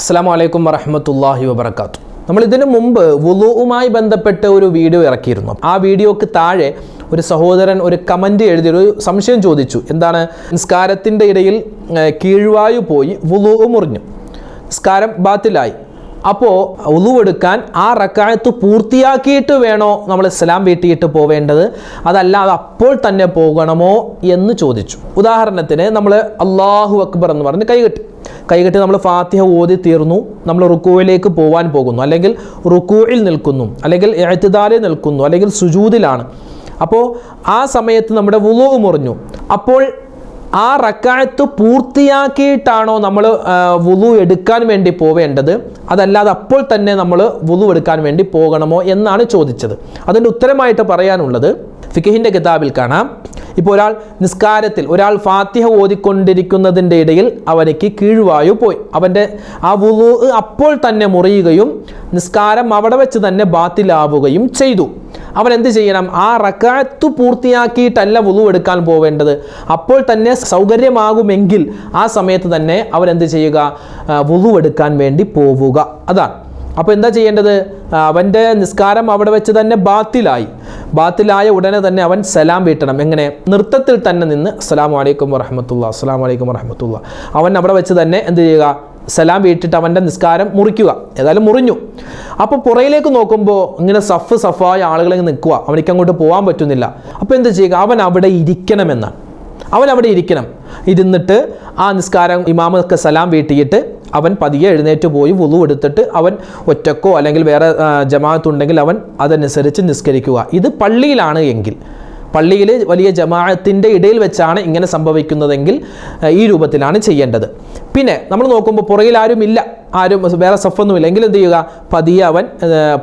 അസ്സാം വലൈക്കും വറഹമത്തല്ലാഹി വബർക്കാത്തു നമ്മൾ ഇതിനു മുമ്പ് വുളുവുമായി ബന്ധപ്പെട്ട ഒരു വീഡിയോ ഇറക്കിയിരുന്നു. ആ വീഡിയോക്ക് താഴെ ഒരു സഹോദരൻ ഒരു കമന്റ് എഴുതി ഒരു സംശയം ചോദിച്ചു. എന്താണ്? നിസ്കാരത്തിന്റെ ഇടയിൽ കീഴ്വായു പോയി വുളു മുറിഞ്ഞു. നിസ്കാരം ബാത്തിലായി. അപ്പോൾ ഉളുവെടുക്കാൻ ആ റക്കായത്ത് പൂർത്തിയാക്കിയിട്ട് വേണോ നമ്മൾ ഇസ്ലാം വീട്ടിയിട്ട് പോവേണ്ടത്? അതല്ല അത് അപ്പോൾ തന്നെ പോകണമോ എന്ന് ചോദിച്ചു. ഉദാഹരണത്തിന് നമ്മൾ അള്ളാഹു അക്ബർ എന്ന് പറഞ്ഞ് കൈകെട്ടി. കൈകെട്ടി നമ്മൾ ഫാത്തിഹ ഓതി തീർന്നു നമ്മൾ റുക്കുവിലേക്ക് പോകാൻ പോകുന്നു. അല്ലെങ്കിൽ റുക്കുവിൽ നിൽക്കുന്നു അല്ലെങ്കിൽ എഴുത്തുദാലിൽ നിൽക്കുന്നു അല്ലെങ്കിൽ സുജൂതിലാണ് അപ്പോൾ ആ സമയത്ത് നമ്മുടെ വുളു മുറിഞ്ഞു. അപ്പോൾ ആ റക്കായത്ത് പൂർത്തിയാക്കിയിട്ടാണോ നമ്മൾ വുളു എടുക്കാൻ വേണ്ടി പോവേണ്ടത്? അതല്ലാതെ അപ്പോൾ തന്നെ നമ്മൾ വുളു എടുക്കാൻ വേണ്ടി പോകണമോ എന്നാണ് ചോദിച്ചത്. അതിന്റെ ഉത്തരമായിട്ട് പറയാനുള്ളത് ഫിഖിന്റെ കിതാബിൽ കാണാം. ഇപ്പോൾ ഒരാൾ നിസ്കാരത്തിൽ ഒരാൾ ഫാത്തിഹ ഓതിക്കൊണ്ടിരിക്കുന്നതിന്റെ ഇടയിൽ അവനിക്ക് കീഴ്വായു പോയി. അവന്റെ ആ വുളു അപ്പോൾ തന്നെ മുറിയുകയും നിസ്കാരം അവിടെ വെച്ച് തന്നെ ബാത്തിലാവുകയും ചെയ്തു. അവൻ എന്ത് ചെയ്യണം? ആ റക്കാത്ത് പൂർത്തിയാക്കിയിട്ടല്ല വുളു എടുക്കാൻ പോവേണ്ടത്. അപ്പോൾ തന്നെ സൗകര്യമാകുമെങ്കിൽ ആ സമയത്ത് തന്നെ അവൻ എന്ത് ചെയ്യുക? വുളു എടുക്കാൻ വേണ്ടി പോവുക. അതാണ്. അപ്പോൾ എന്താ ചെയ്യേണ്ടത്? അവന്റെ നിസ്കാരം അവിടെ വെച്ച് തന്നെ ബാത്തിലായി. ബാത്തിലായ ഉടനെ തന്നെ അവൻ സലാം വീട്ടണം. എങ്ങനെ? നൃത്തത്തിൽ തന്നെ നിന്ന്. അസ്സലാമു വലൈക്കും വറഹമത്തുള്ള അസ്സലാമു വലൈക്കും വറഹമത്തുള്ള അവൻ അവിടെ വെച്ച് തന്നെ എന്ത് ചെയ്യുക? സലാം വീട്ടിട്ട് അവന്റെ നിസ്കാരം മുറിക്കുക. ഏതായാലും മുറിഞ്ഞു. അപ്പോൾ പുറയിലേക്ക് നോക്കുമ്പോൾ ഇങ്ങനെ സഫ് സഫായ ആളുകളെ നിൽക്കുക. അവനിക്ക് അങ്ങോട്ട് പോകാൻ പറ്റുന്നില്ല. അപ്പോൾ എന്ത് ചെയ്യുക? അവൻ അവിടെ ഇരിക്കണമെന്നാണ്. അവൻ അവിടെ ഇരിക്കണം. ഇരുന്നിട്ട് ആ നിസ്കാരം ഇമാമൊക്കെ സലാം വീട്ടിയിട്ട് അവൻ പതിയെ എഴുന്നേറ്റ് പോയി വുളു എടുത്തിട്ട് അവൻ ഒറ്റക്കോ അല്ലെങ്കിൽ വേറെ ജമാഅത്തുണ്ടെങ്കിൽ അവൻ അതനുസരിച്ച് നിസ്കരിക്കുക. ഇത് പള്ളിയിലാണ് എങ്കിൽ. പള്ളിയിൽ വലിയ ജമാഅത്തിന്റെ ഇടയിൽ വെച്ചാണ് ഇങ്ങനെ സംഭവിക്കുന്നതെങ്കിൽ ഈ രൂപത്തിലാണ് ചെയ്യേണ്ടത്. പിന്നെ നമ്മൾ നോക്കുമ്പോൾ പുറകിൽ ആരും ഇല്ല. ആരും വേറെ സഫൊന്നുമില്ല. എങ്കിൽ എന്ത് ചെയ്യുക? പതിയെ അവൻ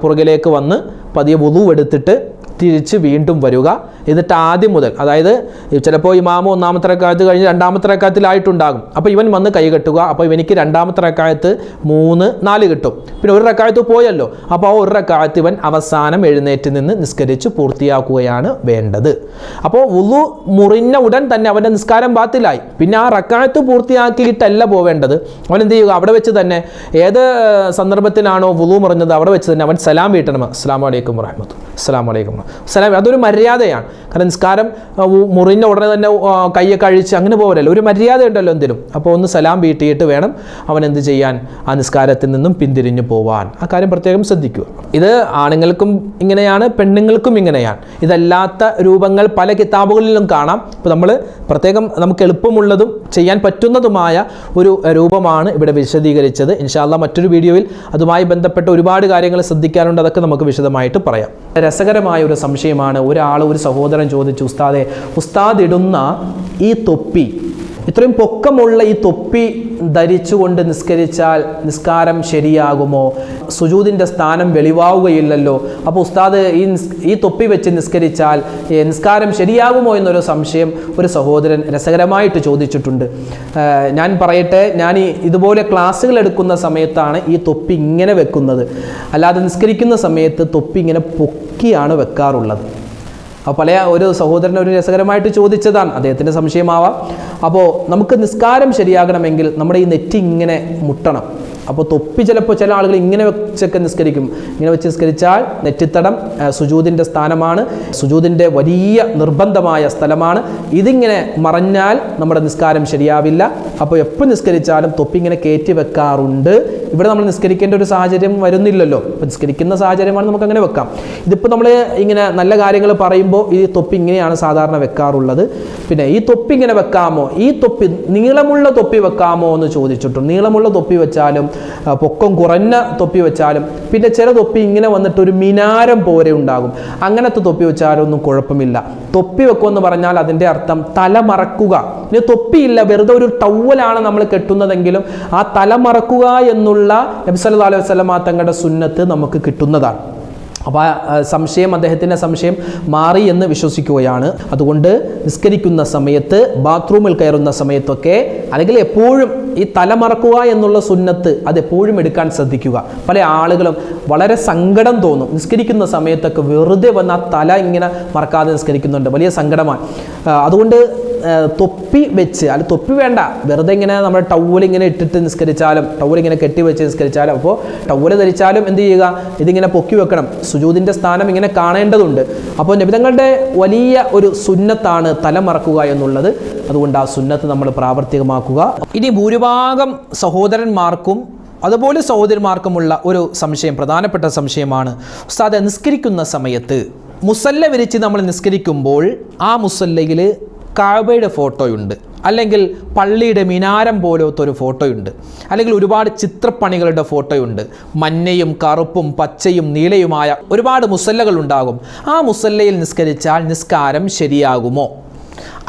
പുറകിലേക്ക് വന്ന് പതിയെ വുളു എടുത്തിട്ട് തിരിച്ച് വീണ്ടും വരിക. എന്നിട്ട് ആദ്യം മുതൽ അതായത് ചിലപ്പോൾ ഇമാമ ഒന്നാമത്തെ റക്കായത്ത് കഴിഞ്ഞ് രണ്ടാമത്തെ റക്കായത്തിലായിട്ടുണ്ടാകും അപ്പോൾ ഇവൻ വന്ന് കൈ കെട്ടുക. അപ്പോൾ ഇവനിക്ക് രണ്ടാമത്തെ റക്കായത്ത് മൂന്ന് നാല് കിട്ടും. പിന്നെ ഒരു റക്കായത്ത് പോയല്ലോ. അപ്പോൾ ആ ഒരു റക്കായത്ത് ഇവൻ അവസാനം എഴുന്നേറ്റ് നിന്ന് നിസ്കരിച്ച് പൂർത്തിയാക്കുകയാണ് വേണ്ടത്. അപ്പോൾ ഉളു മുറിഞ്ഞ ഉടൻ തന്നെ അവന്റെ നിസ്കാരം ബാത്തിലായി. പിന്നെ ആ റക്കായത്ത് പൂർത്തിയാക്കിയിട്ടല്ല പോവേണ്ടത്. അവൻ എന്ത് ചെയ്യുക? അവിടെ വെച്ച് തന്നെ ഏത് സന്ദർഭത്തിലാണോ വുളു മുറിഞ്ഞത് അവിടെ വെച്ച് തന്നെ അവൻ സലാം വീട്ടണം. അസ്സാം വലൈക്കും വറഹമത്തു അസ്സാം വലൈക്കും സലാം അതൊരു മര്യാദയാണ്. കാരണം നിസ്കാരം മുറിഞ്ഞ ഉടനെ തന്നെ കയ്യെ കഴിച്ച് അങ്ങനെ പോകലല്ലോ ഒരു മര്യാദ ഉണ്ടല്ലോ എന്തിനും അപ്പോൾ ഒന്ന് സലാം വീട്ടിയിട്ട് വേണം അവൻ എന്ത് ചെയ്യാൻ? ആ നിസ്കാരത്തിൽ നിന്നും പിന്തിരിഞ്ഞു പോവാൻ. ആ കാര്യം പ്രത്യേകം ശ്രദ്ധിക്കുക. ഇത് ആണുങ്ങൾക്കും ഇങ്ങനെയാണ് പെണ്ണുങ്ങൾക്കും ഇങ്ങനെയാണ്. ഇതല്ലാത്ത രൂപങ്ങൾ പല കിതാബുകളിലും കാണാം. ഇപ്പോൾ നമ്മൾ പ്രത്യേകം നമുക്ക് എളുപ്പമുള്ളതും ചെയ്യാൻ പറ്റുന്നതുമായ ഒരു രൂപമാണ് ഇവിടെ വിശദീകരിച്ചത്. ഇൻഷാല്ല മറ്റൊരു വീഡിയോയിൽ അതുമായി ബന്ധപ്പെട്ട ഒരുപാട് കാര്യങ്ങൾ ശ്രദ്ധിക്കാനുണ്ട്. അതൊക്കെ നമുക്ക് വിശദമായിട്ട് പറയാം. രസകരമായ ഒരു സംശയമാണ്. ഒരാൾ ഒരു സഹോദരൻ ചോദിച്ചു ഉസ്താദെ ഉസ്താദ് ഇടുന്ന ഈ തൊപ്പി ഇത്രയും പൊക്കമുള്ള ഈ തൊപ്പി ധരിച്ചുകൊണ്ട് നിസ്കരിച്ചാൽ നിസ്കാരം ശരിയാകുമോ? സുജൂതിന്റെ സ്ഥാനം വെളിവാവുകയില്ലല്ലോ. അപ്പോൾ ഉസ്താദ് ഈ ഈ തൊപ്പി വെച്ച് നിസ്കരിച്ചാൽ നിസ്കാരം ശരിയാകുമോ എന്നൊരു സംശയം ഒരു സഹോദരൻ രസകരമായിട്ട് ചോദിച്ചിട്ടുണ്ട്. ഞാൻ പറയട്ടെ ഞാൻ ഈ ഇതുപോലെ ക്ലാസ്സുകൾ എടുക്കുന്ന സമയത്താണ് ഈ തൊപ്പി ഇങ്ങനെ വെക്കുന്നത്. അല്ലാതെ നിസ്കരിക്കുന്ന സമയത്ത് തൊപ്പി ഇങ്ങനെ പൊക്കിയാണ് വെക്കാറുള്ളത്. അപ്പോൾ പല ഒരു സഹോദരൻ ഒരു രസകരമായിട്ട് ചോദിച്ചതാണ്. അദ്ദേഹത്തിന്റെ സംശയമാവാം. അപ്പോൾ നമുക്ക് നിസ്കാരം ശരിയാകണമെങ്കിൽ നമ്മുടെ ഈ നെറ്റി ഇങ്ങനെ മുട്ടണം. അപ്പോൾ തൊപ്പി ചിലപ്പോൾ ചില ആളുകൾ ഇങ്ങനെ വെച്ചൊക്കെ നിസ്കരിക്കും. ഇങ്ങനെ വെച്ച് നിസ്കരിച്ചാൽ നെറ്റിത്തടം സുജൂതിന്റെ സ്ഥാനമാണ്. സുജൂതിന്റെ വലിയ നിർബന്ധമായ സ്ഥലമാണ്. ഇതിങ്ങനെ മറഞ്ഞാൽ നമ്മുടെ നിസ്കാരം ശരിയാവില്ല. അപ്പോൾ എപ്പോൾ നിസ്കരിച്ചാലും തൊപ്പി ഇങ്ങനെ കയറ്റി വെക്കാറുണ്ട്. ഇവിടെ നമ്മൾ നിസ്കരിക്കേണ്ട ഒരു സാഹചര്യം വരുന്നില്ലല്ലോ. അപ്പോൾ നിസ്കരിക്കുന്ന സാഹചര്യമാണ് നമുക്ക് അങ്ങനെ വെക്കാം. ഇതിപ്പോൾ നമ്മൾ ഇങ്ങനെ നല്ല കാര്യങ്ങൾ പറയുമ്പോൾ ഈ തൊപ്പി ഇങ്ങനെയാണ് സാധാരണ വെക്കാറുള്ളത്. പിന്നെ ഈ തൊപ്പി ഇങ്ങനെ വെക്കാമോ? ഈ തൊപ്പി നീളമുള്ള തൊപ്പി വെക്കാമോ എന്ന് ചോദിച്ചിട്ടു. നീളമുള്ള തൊപ്പി വെച്ചാലും പൊക്കം കുറഞ്ഞ തൊപ്പി വെച്ചാലും പിന്നെ ചില തൊപ്പി ഇങ്ങനെ വന്നിട്ട് ഒരു മിനാരം പോലെ ഉണ്ടാകും. അങ്ങനത്തെ തൊപ്പി വെച്ചാലും ഒന്നും കുഴപ്പമില്ല. തൊപ്പി വെക്കുമെന്ന് പറഞ്ഞാൽ അതിന്റെ അർത്ഥം തല മറക്കുക. ഇനി തൊപ്പിയില്ല വെറുതെ ഒരു ടവലാണ് നമ്മൾ കെട്ടുന്നതെങ്കിലും ആ തല മറക്കുക എന്നുള്ള നബി സല്ലല്ലാഹു അലൈഹി വസ്ലമ തങ്ങളുടെ സുന്നത്ത് നമുക്ക് കിട്ടുന്നതാണ്. അപ്പോൾ സംശയം അദ്ദേഹത്തിന്റെ സംശയം മാറി എന്ന് വിശ്വസിക്കുകയാണ്. അതുകൊണ്ട് നിസ്കരിക്കുന്ന സമയത്ത് ബാത്റൂമിൽ കയറുന്ന സമയത്തൊക്കെ അല്ലെങ്കിൽ എപ്പോഴും ഈ തലമറക്കുക എന്നുള്ള സുന്നത്ത് അത് എപ്പോഴും എടുക്കാൻ ശ്രദ്ധിക്കുക. പല ആളുകളും വളരെ സങ്കടം തോന്നും. നിസ്കരിക്കുന്ന സമയത്തൊക്കെ വെറുതെ വന്ന് ആ തല ഇങ്ങനെ മറക്കാതെ നിസ്കരിക്കുന്നുണ്ട്. വലിയ സങ്കടമാണ്. അതുകൊണ്ട് തൊപ്പി വെച്ച് അല്ല തൊപ്പി വേണ്ട. വെറുതെ ഇങ്ങനെ നമ്മൾ ടവൽ ഇങ്ങനെ ഇട്ടിട്ട് നിസ്കരിച്ചാലും ടവൽ ഇങ്ങനെ കെട്ടി വെച്ച് നിസ്കരിച്ചാലും അപ്പോൾ ടവൽ ധരിച്ചാലും എന്ത് ചെയ്യുക? ഇതിങ്ങനെ പൊക്കി വെക്കണം. സുജൂതിന്റെ സ്ഥാനം ഇങ്ങനെ കാണേണ്ടതുണ്ട്. അപ്പോൾ നബിതങ്ങളുടെ വലിയ ഒരു സുന്നത്താണ് തലമറക്കുക എന്നുള്ളത്. അതുകൊണ്ട് ആ സുന്നത്ത് നമ്മൾ പ്രാവർത്തികമാക്കുക. ഇനി ഭൂരിഭാഗം സഹോദരന്മാർക്കും അതുപോലെ സഹോദരിമാർക്കുമുള്ള ഒരു സംശയം പ്രധാനപ്പെട്ട സംശയമാണ്. ഉസ്താദ് നിസ്കരിക്കുന്ന സമയത്ത് മുസല്ല വിരിച്ച് നമ്മൾ നിസ്കരിക്കുമ്പോൾ ആ മുസല്ലയിൽ കാബയുടെ ഫോട്ടോയുണ്ട്. അല്ലെങ്കിൽ പള്ളിയുടെ മിനാരം പോലത്തെ ഒരു ഫോട്ടോയുണ്ട്. അല്ലെങ്കിൽ ഒരുപാട് ചിത്രപ്പണികളുടെ ഫോട്ടോയുണ്ട്. മഞ്ഞയും കറുപ്പും പച്ചയും നീലയുമായ ഒരുപാട് മുസല്ലകൾ ഉണ്ടാകും. ആ മുസല്ലയിൽ നിസ്കരിച്ചാൽ നിസ്കാരം ശരിയാകുമോ?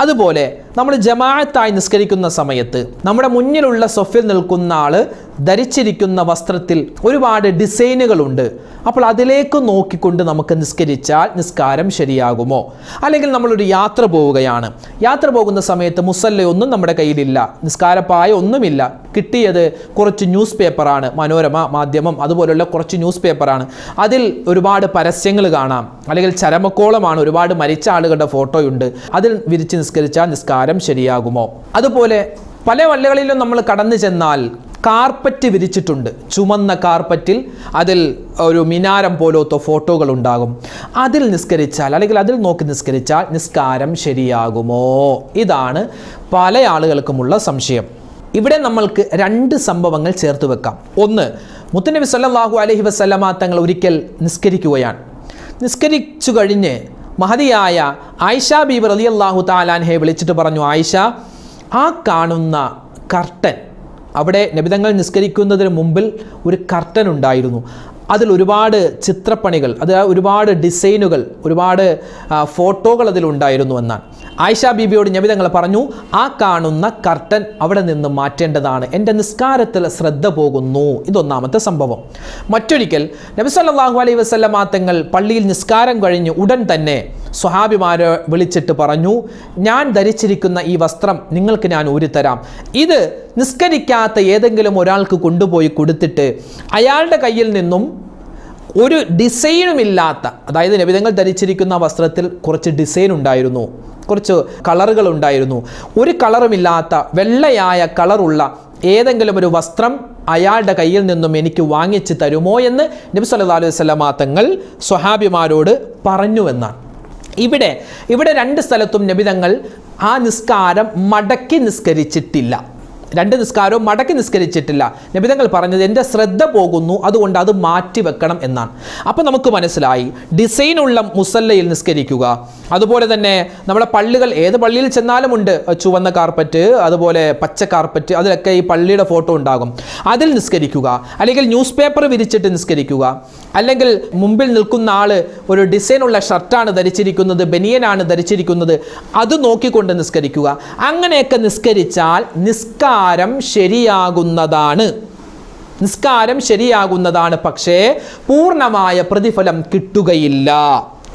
അതുപോലെ നമ്മൾ ജമാഅത്തായി നിസ്കരിക്കുന്ന സമയത്ത് നമ്മുടെ മുന്നിലുള്ള സൊഫിൽ നിൽക്കുന്ന ആൾ ധരിച്ചിരിക്കുന്ന വസ്ത്രത്തിൽ ഒരുപാട് ഡിസൈനുകളുണ്ട്. അപ്പോൾ അതിലേക്ക് നോക്കിക്കൊണ്ട് നമുക്ക് നിസ്കരിച്ചാൽ നിസ്കാരം ശരിയാകുമോ? അല്ലെങ്കിൽ നമ്മളൊരു യാത്ര പോവുകയാണ്. യാത്ര പോകുന്ന സമയത്ത് മുസല്ലയൊന്നും നമ്മുടെ കയ്യിലില്ല. നിസ്കാരപ്പായ ഒന്നുമില്ല. കിട്ടിയത് കുറച്ച് ന്യൂസ് പേപ്പറാണ്. മനോരമ മാധ്യമം അതുപോലുള്ള കുറച്ച് ന്യൂസ് പേപ്പറാണ്. അതിൽ ഒരുപാട് പരസ്യങ്ങൾ കാണാം. അല്ലെങ്കിൽ ചരമക്കോളമാണ് ഒരുപാട് മരിച്ച ആളുകളുടെ ഫോട്ടോയുണ്ട്. അതിൽ വിരിച്ച് നിസ്കരിച്ചാൽ നിസ്കാരം ശരിയാകുമോ? അതുപോലെ പല വള്ളികളിലും നമ്മൾ കടന്നു ചെന്നാൽ കാർപ്പറ്റ് വിരിച്ചിട്ടുണ്ട്. ചുമന്ന കാർപ്പറ്റിൽ അതിൽ ഒരു മിനാരം പോലത്തെ ഫോട്ടോകൾ ഉണ്ടാകും. അതിൽ നിസ്കരിച്ചാൽ അല്ലെങ്കിൽ അതിൽ നോക്കി നിസ്കരിച്ചാൽ നിസ്കാരം ശരിയാകുമോ? ഇതാണ് പല ആളുകൾക്കുമുള്ള സംശയം. ഇവിടെ നമ്മൾക്ക് രണ്ട് സംഭവങ്ങൾ ചേർത്ത് വെക്കാം. ഒന്ന് മുത്തനബി സല്ലാഹു അലഹി വസല്ലമ തങ്ങൾ ഒരിക്കൽ നിസ്കരിക്കുകയാണ്. നിസ്കരിച്ചു കഴിഞ്ഞ് മഹതിയായ ആയിഷ ബീബ് അള്ളാഹു താലാൻഹെ വിളിച്ചിട്ട് പറഞ്ഞു ആയിഷ ആ കാണുന്ന കർട്ടൻ അവിടെ നബിതങ്ങൾ നിസ്കരിക്കുന്നതിന് മുമ്പിൽ ഒരു കർട്ടൻ ഉണ്ടായിരുന്നു. അതിൽ ഒരുപാട് ചിത്രപ്പണികൾ അത് ഒരുപാട് ഡിസൈനുകൾ ഒരുപാട് ഫോട്ടോകൾ അതിലുണ്ടായിരുന്നു എന്നാണ്. ആയിഷ ബീബിയോട് നബിതങ്ങൾ പറഞ്ഞു ആ കാണുന്ന കർട്ടൻ അവിടെ നിന്ന് മാറ്റേണ്ടതാണ്. എന്റെ നിസ്കാരത്തിൽ ശ്രദ്ധ പോകുന്നു. ഇതൊന്നാമത്തെ സംഭവം. മറ്റൊരിക്കൽ നബി സല്ലല്ലാഹു അലൈഹി വസല്ലമ തങ്ങൾ പള്ളിയിൽ നിസ്കാരം കഴിഞ്ഞ് ഉടൻ തന്നെ സ്വഹാബിമാരെ വിളിച്ചിട്ട് പറഞ്ഞു ഞാൻ ധരിച്ചിരിക്കുന്ന ഈ വസ്ത്രം നിങ്ങൾക്ക് ഞാൻ ഊരിത്തരാം ഇത് നിസ്കരിക്കാത്ത ഏതെങ്കിലും ഒരാൾക്ക് കൊണ്ടുപോയി കൊടുത്തിട്ട് അയാളുടെ കയ്യിൽ നിന്നും ഒരു ഡിസൈനും ഇല്ലാത്ത അതായത് നബിതങ്ങൾ ധരിച്ചിരിക്കുന്ന വസ്ത്രത്തിൽ കുറച്ച് ഡിസൈൻ ഉണ്ടായിരുന്നു കുറച്ച് കളറുകൾ ഉണ്ടായിരുന്നു. ഒരു കളറുമില്ലാത്ത വെള്ളയായ കളറുള്ള ഏതെങ്കിലും ഒരു വസ്ത്രം അയാളുടെ കയ്യിൽ നിന്നും എനിക്ക് വാങ്ങിച്ച് തരുമോ എന്ന് നബി സല്ലല്ലാഹു അലൈഹി വസല്ലമ തങ്ങൾ സ്വഹാബിമാരോട് പറഞ്ഞുവെന്നാണ് ഇവിടെ ഇവിടെ രണ്ട് സ്ഥലത്തും നബിതങ്ങൾ ആ നിസ്കാരം മടക്കി നിസ്കരിച്ചിട്ടില്ല. രണ്ട് നിസ്കാരവും മടക്കി നിസ്കരിച്ചിട്ടില്ല. നബിതങ്ങൾ പറഞ്ഞത് എന്റെ ശ്രദ്ധ പോകുന്നു അതുകൊണ്ട് അത് മാറ്റി വെക്കണം എന്നാണ്. അപ്പോൾ നമുക്ക് മനസ്സിലായി ഡിസൈനുള്ള മുസല്ലയിൽ നിസ്കരിക്കുക. അതുപോലെ തന്നെ നമ്മുടെ പള്ളികൾ ഏത് പള്ളിയിൽ ചെന്നാലും ഉണ്ട്. ചുവന്ന കാർപ്പറ്റ് അതുപോലെ പച്ച കാർപ്പറ്റ് അതിലൊക്കെ ഈ പള്ളിയുടെ ഫോട്ടോ ഉണ്ടാകും. അതിൽ നിസ്കരിക്കുക. അല്ലെങ്കിൽ ന്യൂസ് പേപ്പർ വിരിച്ചിട്ട് നിസ്കരിക്കുക. അല്ലെങ്കിൽ മുമ്പിൽ നിൽക്കുന്ന ആൾ ഒരു ഡിസൈനുള്ള ഷർട്ടാണ് ധരിച്ചിരിക്കുന്നത് ബനിയനാണ് ധരിച്ചിരിക്കുന്നത് അത് നോക്കിക്കൊണ്ട് നിസ്കരിക്കുക. അങ്ങനെയൊക്കെ നിസ്കരിച്ചാൽ നിസ്കാരം ശരിയാകുന്നതാണ്. നിസ്കാരം ശരിയാകുന്നതാണ് പക്ഷേ പൂർണമായ പ്രതിഫലം കിട്ടുകയില്ല.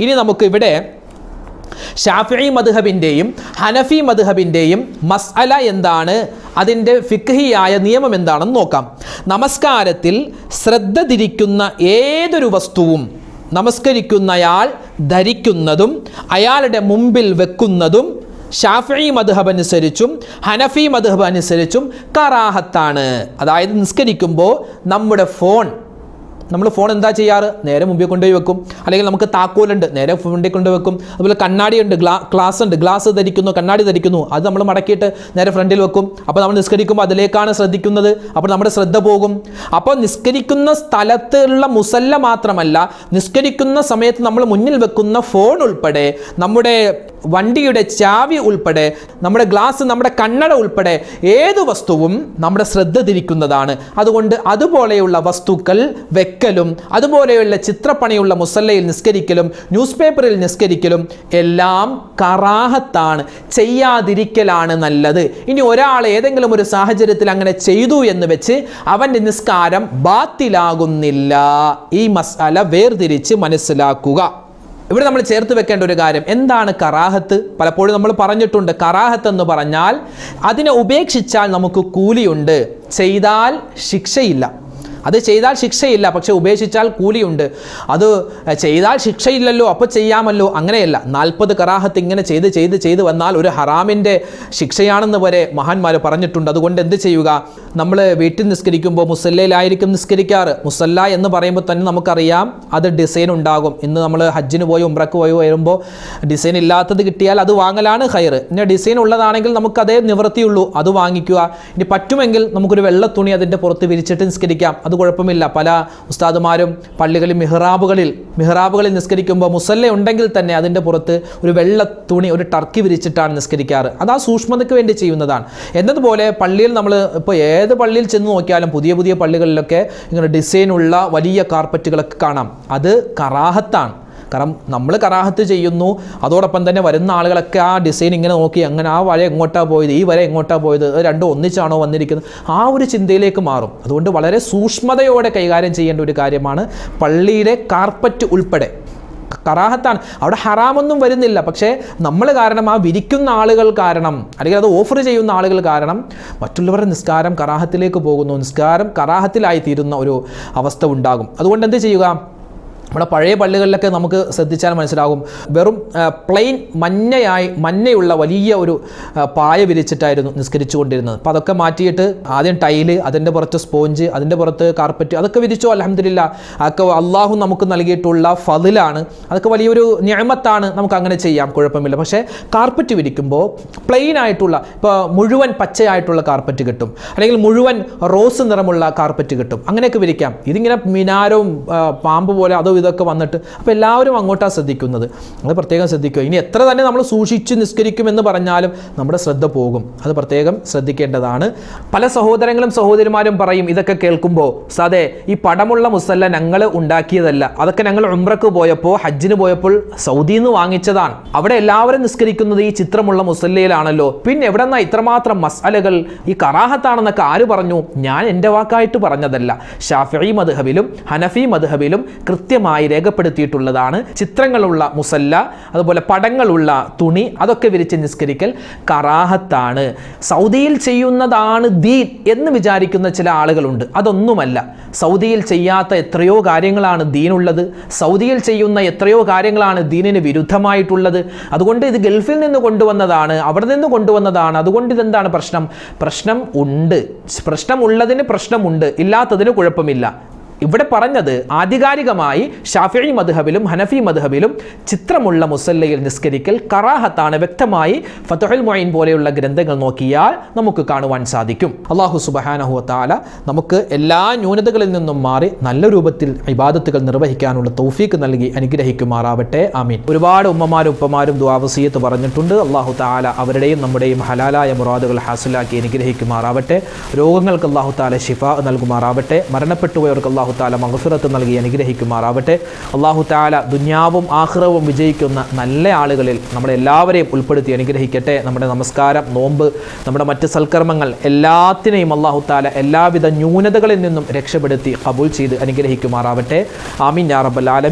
ഇനി നമുക്കിവിടെ ഷാഫി മധുഹബിന്റെയും ഹനഫി മധുഹബിന്റെയും മസ്അല എന്താണ്? അതിന്റെ ഫിഖ്ഹിയായ നിയമം എന്താണെന്ന് നോക്കാം. നമസ്കാരത്തിൽ ശ്രദ്ധ തിരിക്കുന്ന ഏതൊരു വസ്തുവും നമസ്കരിക്കുന്നയാൾ ധരിക്കുന്നതും അയാളുടെ മുമ്പിൽ വെക്കുന്നതും ഷാഫി മധുഹബ് അനുസരിച്ചും ഹനഫി മധുഹബ് അനുസരിച്ചും കറാഹത്താണ്. അതായത് നിസ്കരിക്കുമ്പോൾ നമ്മുടെ ഫോൺ നമ്മൾ ഫോൺ എന്താ ചെയ്യാറ്? നേരെ മുമ്പിൽ കൊണ്ടുപോയി വെക്കും. അല്ലെങ്കിൽ നമുക്ക് താക്കോലുണ്ട് നേരെ മുമ്പിൽ കൊണ്ടുപോയി വെക്കും അതുപോലെ കണ്ണാടി ഉണ്ട് ഗ്ലാ ഗ്ലാസ് ഉണ്ട് ഗ്ലാസ് ധരിക്കുന്നു കണ്ണാടി ധരിക്കുന്നു. അത് നമ്മൾ മടക്കിയിട്ട് നേരെ ഫ്രണ്ടിൽ വെക്കും. അപ്പോൾ നമ്മൾ നിസ്കരിക്കുമ്പോൾ അതിലേക്കാണ് ശ്രദ്ധിക്കുന്നത്. അപ്പോൾ നമ്മുടെ ശ്രദ്ധ പോകും. അപ്പോൾ നിസ്കരിക്കുന്ന സ്ഥലത്തുള്ള മുസല്ല മാത്രമല്ല നിസ്കരിക്കുന്ന സമയത്ത് നമ്മൾ മുന്നിൽ വെക്കുന്ന ഫോൺ ഉൾപ്പെടെ നമ്മുടെ വണ്ടിയുടെ ചാവി ഉൾപ്പെടെ നമ്മുടെ ഗ്ലാസ് നമ്മുടെ കണ്ണട ഉൾപ്പെടെ ഏത് വസ്തുവും നമ്മുടെ ശ്രദ്ധ തിരിക്കുന്നതാണ്. അതുകൊണ്ട് അതുപോലെയുള്ള വസ്തുക്കൾ വെക്കലും അതുപോലെയുള്ള ചിത്രപ്പണിയുള്ള മുസല്ലയിൽ നിസ്കരിക്കലും ന്യൂസ് പേപ്പറിൽ നിസ്കരിക്കലും എല്ലാം കറാഹത്താണ് ചെയ്യാതിരിക്കലാണ് നല്ലത്. ഇനി ഒരാൾ ഏതെങ്കിലും ഒരു സാഹചര്യത്തിൽ അങ്ങനെ ചെയ്തു എന്ന് വെച്ച് അവന്റെ നിസ്കാരം ബാത്തിലാകുന്നില്ല. ഈ മസാല വേർതിരിച്ച് മനസ്സിലാക്കുക. ഇവിടെ നമ്മൾ ചേർത്ത് വെക്കേണ്ട ഒരു കാര്യം എന്താണ് കറാഹത്ത്? പലപ്പോഴും നമ്മൾ പറഞ്ഞിട്ടുണ്ട് കറാഹത്ത് എന്ന് പറഞ്ഞാൽ അതിനെ ഉപേക്ഷിച്ചാൽ നമുക്ക് കൂലിയുണ്ട് ചെയ്താൽ ശിക്ഷയില്ല. അത് ചെയ്താൽ ശിക്ഷയില്ല പക്ഷെ ഉപേക്ഷിച്ചാൽ കൂലിയുണ്ട്. അത് ചെയ്താൽ ശിക്ഷയില്ലല്ലോ അപ്പോൾ ചെയ്യാമല്ലോ അങ്ങനെയല്ല. നാൽപ്പത് കറാഹത്ത് ഇങ്ങനെ ചെയ്ത് ചെയ്ത് ചെയ്ത് വന്നാൽ ഒരു ഹറാമിന്റെ ശിക്ഷയാണെന്ന് വരെ മഹാന്മാർ പറഞ്ഞിട്ടുണ്ട്. അതുകൊണ്ട് എന്ത് ചെയ്യുക? നമ്മൾ വീട്ടിൽ നിസ്കരിക്കുമ്പോൾ മുസല്ലയിലായിരിക്കും നിസ്കരിക്കാറ്. മുസല്ല എന്ന് പറയുമ്പോൾ തന്നെ നമുക്കറിയാം അത് ഡിസൈൻ ഉണ്ടാകും. ഇന്ന് നമ്മൾ ഹജ്ജിന് പോയി ഉംറക്ക് പോയി വരുമ്പോൾ ഡിസൈൻ ഇല്ലാത്തത് കിട്ടിയാൽ അത് വാങ്ങലാണ് ഹയർ ഇനി ഡിസൈൻ ഉള്ളതാണെങ്കിൽ നമുക്ക് അതേ നിവൃത്തിയുള്ളൂ അത് വാങ്ങിക്കുക. ഇനി പറ്റുമെങ്കിൽ നമുക്കൊരു വെള്ള തുണി അതിന്റെ പുറത്ത് വിരിച്ചിട്ട് നിസ്കരിക്കാം. അത് കുഴപ്പമില്ല. പല ഉസ്താദുമാരും പള്ളികളിൽ മിഹ്റാബുകളിൽ മിഹ്റാബുകളിൽ നിസ്കരിക്കുമ്പോൾ മുസല്ല ഉണ്ടെങ്കിൽ തന്നെ അതിന്റെ പുറത്ത് ഒരു വെള്ള തുണി ഒരു ടർക്കി വിരിച്ചിട്ടാണ് നിസ്കരിക്കാറ്. അത് ആ സൂക്ഷ്മതയ്ക്ക് വേണ്ടി ചെയ്യുന്നതാണ്. എന്നതുപോലെ പള്ളിയിൽ നമ്മൾ ഇപ്പോൾ ഏത് പള്ളിയിൽ ചെന്ന് നോക്കിയാലും പുതിയ പുതിയ പള്ളികളിലൊക്കെ ഇങ്ങനെ ഡിസൈനുള്ള വലിയ കാർപ്പറ്റുകളൊക്കെ കാണാം. അത് കറാഹത്താണ്. കാരണം നമ്മൾ കറാഹത്ത് ചെയ്യുന്നു. അതോടൊപ്പം തന്നെ വരുന്ന ആളുകളൊക്കെ ആ ഡിസൈൻ ഇങ്ങനെ നോക്കി അങ്ങനെ ആ വര എങ്ങോട്ടാണ് പോയത് ഈ വര എങ്ങോട്ടാണ് പോയത് രണ്ടും ഒന്നിച്ചാണോ വന്നിരിക്കുന്നത്? ആ ഒരു ചിന്തയിലേക്ക് മാറും. അതുകൊണ്ട് വളരെ സൂക്ഷ്മതയോടെ കൈകാര്യം ചെയ്യേണ്ട ഒരു കാര്യമാണ് പള്ളിയിലെ കാർപ്പറ്റ് ഉൾപ്പെടെ. കറാഹത്താണ്. അവിടെ ഹറാമൊന്നും വരുന്നില്ല. പക്ഷേ നമ്മൾ കാരണം ആ വിരിക്കുന്ന ആളുകൾ കാരണം അല്ലെങ്കിൽ അത് ഓഫർ ചെയ്യുന്ന ആളുകൾ കാരണം മറ്റുള്ളവരുടെ നിസ്കാരം കറാഹത്തിലേക്ക് പോകുന്നു. നിസ്കാരം കറാഹത്തിലായി തീരുന്ന ഒരു അവസ്ഥ ഉണ്ടാകും. അതുകൊണ്ട് എന്ത് ചെയ്യുക? നമ്മുടെ പഴയ പള്ളികളിലൊക്കെ നമുക്ക് ശ്രദ്ധിച്ചാൽ മനസ്സിലാകും. വെറും പ്ലെയിൻ മഞ്ഞയായി മഞ്ഞയുള്ള വലിയ ഒരു പായ വിരിച്ചിട്ടായിരുന്നു നിസ്കരിച്ചു കൊണ്ടിരുന്നത് അപ്പോൾ അതൊക്കെ മാറ്റിയിട്ട് ആദ്യം ടൈൽ അതിന്റെ പുറത്ത് സ്പോഞ്ച് അതിന്റെ പുറത്ത് കാർപ്പറ്റ് അതൊക്കെ വിരിച്ചു. അലഹമില്ല അതൊക്കെ അള്ളാഹു നമുക്ക് നൽകിയിട്ടുള്ള ഫതിലാണ്. അതൊക്കെ വലിയൊരു ഞാമത്താണ് നമുക്ക് അങ്ങനെ ചെയ്യാം. കുഴപ്പമില്ല. പക്ഷേ കാർപ്പറ്റ് വിരിക്കുമ്പോൾ പ്ലെയിൻ ആയിട്ടുള്ള ഇപ്പോൾ മുഴുവൻ പച്ചയായിട്ടുള്ള കാർപ്പറ്റ് കിട്ടും. അല്ലെങ്കിൽ മുഴുവൻ റോസ് നിറമുള്ള കാർപ്പറ്റ് കിട്ടും. അങ്ങനെയൊക്കെ വിരിക്കാം. ഇതിങ്ങനെ മിനാരവും പാമ്പ് പോലെ അതോ ഇതൊക്കെ വന്നിട്ട് അപ്പോൾ എല്ലാവരും അങ്ങോട്ടാണ് ശ്രദ്ധിക്കുന്നത്. അത് പ്രത്യേകം ശ്രദ്ധിക്കുക. ഇനി എത്ര തന്നെ നമ്മൾ സൂക്ഷിച്ച് നിസ്കരിക്കുമെന്ന് പറഞ്ഞാലും നമ്മുടെ ശ്രദ്ധ പോകും. അത് പ്രത്യേകം ശ്രദ്ധിക്കേണ്ടതാണ്. പല സഹോദരങ്ങളും സഹോദരിമാരും പറയും ഇതൊക്കെ കേൾക്കുമ്പോൾ സതെ ഈ പടമുള്ള മുസല്ല ഞങ്ങൾ ഉണ്ടാക്കിയതല്ല. അതൊക്കെ ഞങ്ങൾ ഉംറക്ക് പോയപ്പോൾ ഹജ്ജിന് പോയപ്പോൾ സൗദിയിൽ നിന്ന് വാങ്ങിച്ചതാണ്. അവിടെ എല്ലാവരും നിസ്കരിക്കുന്നത് ഈ ചിത്രമുള്ള മുസല്ലയിലാണല്ലോ. പിന്നെ എവിടെ നിന്നാ ഇത്രമാത്രം മസാലകൾ ഈ കറാഹത്താണെന്നൊക്കെ ആര് പറഞ്ഞു? ഞാൻ എന്റെ വാക്കായിട്ട് പറഞ്ഞതല്ല. ഷാഫി മദ്ഹബിലും ഹനഫി മദ്ഹബിലും കൃത്യമായി രേഖപ്പെടുത്തിയിട്ടുള്ളതാണ്. ചിത്രങ്ങളുള്ള മുസല്ല അതുപോലെ പടങ്ങളുള്ള തുണി അതൊക്കെ വിരിച്ച് നിസ്കരിക്കൽ കറാഹത്താണ്. സൗദിയിൽ ചെയ്യുന്നതാണ് ദീൻ എന്ന് വിചാരിക്കുന്ന ചില ആളുകളുണ്ട്. അതൊന്നുമല്ല. സൗദിയിൽ ചെയ്യാത്ത എത്രയോ കാര്യങ്ങളാണ് ദീനുള്ളത്. സൗദിയിൽ ചെയ്യുന്ന എത്രയോ കാര്യങ്ങളാണ് ദീനിന് വിരുദ്ധമായിട്ടുള്ളത്. അതുകൊണ്ട് ഇത് ഗൾഫിൽ നിന്ന് കൊണ്ടുവന്നതാണ് അവിടെ നിന്ന് കൊണ്ടുവന്നതാണ്. അതുകൊണ്ട് ഇതെന്താണ് പ്രശ്നം? പ്രശ്നം ഉണ്ട്. പ്രശ്നമുള്ളതിന് പ്രശ്നമുണ്ട്. ഇല്ലാത്തതിന് കുഴപ്പമില്ല. ഇവിടെ പറഞ്ഞത് ആധികാരികമായി ഷാഫി മദ്ഹബിലും ഹനഫി മദ്ഹബിലും ചിത്രമുള്ള മുസല്ലയിൽ നിസ്കരിക്കൽ കറാഹത്താണ് വ്യക്തമായി ഫതുഹൽ മൊയിൻ പോലെയുള്ള ഗ്രന്ഥങ്ങൾ നോക്കിയാൽ നമുക്ക് കാണുവാൻ സാധിക്കും. അള്ളാഹു സുബഹാനഹു താല നമുക്ക് എല്ലാ ന്യൂനതകളിൽ നിന്നും മാറി നല്ല രൂപത്തിൽ ഇബാദത്തുകൾ നിർവഹിക്കാനുള്ള തൗഫീക്ക് നൽകി അനുഗ്രഹിക്കുമാറാവട്ടെ. ആമീൻ. ഒരുപാട് ഉമ്മമാരും ഉപ്പമാരും ദ്വാവസീയത്ത് പറഞ്ഞിട്ടുണ്ട്. അള്ളാഹു താല അവരുടെയും നമ്മുടെയും ഹലാലായ മുറാദുകൾ ഹാസിലാക്കി അനുഗ്രഹിക്കുമാറാവട്ടെ. രോഗങ്ങൾക്ക് അള്ളാഹു താല ഷിഫ നൽകുമാറാവട്ടെ. മരണപ്പെട്ടുപോയവർക്ക് അള്ളാഹു താല മഹസുറത്ത് നൽകി അനുഗ്രഹിക്കുമാറാവട്ടെ. അള്ളാഹു താല ദുന്യാവും ആഹ്റവും വിജയിക്കുന്ന നല്ല ആളുകളിൽ നമ്മളെല്ലാവരെയും ഉൾപ്പെടുത്തി അനുഗ്രഹിക്കട്ടെ. നമ്മുടെ നമസ്കാരം നോമ്പ് നമ്മുടെ മറ്റ് സൽക്കർമ്മങ്ങൾ എല്ലാത്തിനെയും അള്ളാഹു താല എല്ലാവിധ ന്യൂനതകളിൽ നിന്നും രക്ഷപ്പെടുത്തി കബൂൽ ചെയ്ത് അനുഗ്രഹിക്കുമാറാവട്ടെ. ആമീൻ യാ റബ്ബൽ ആലമീൻ.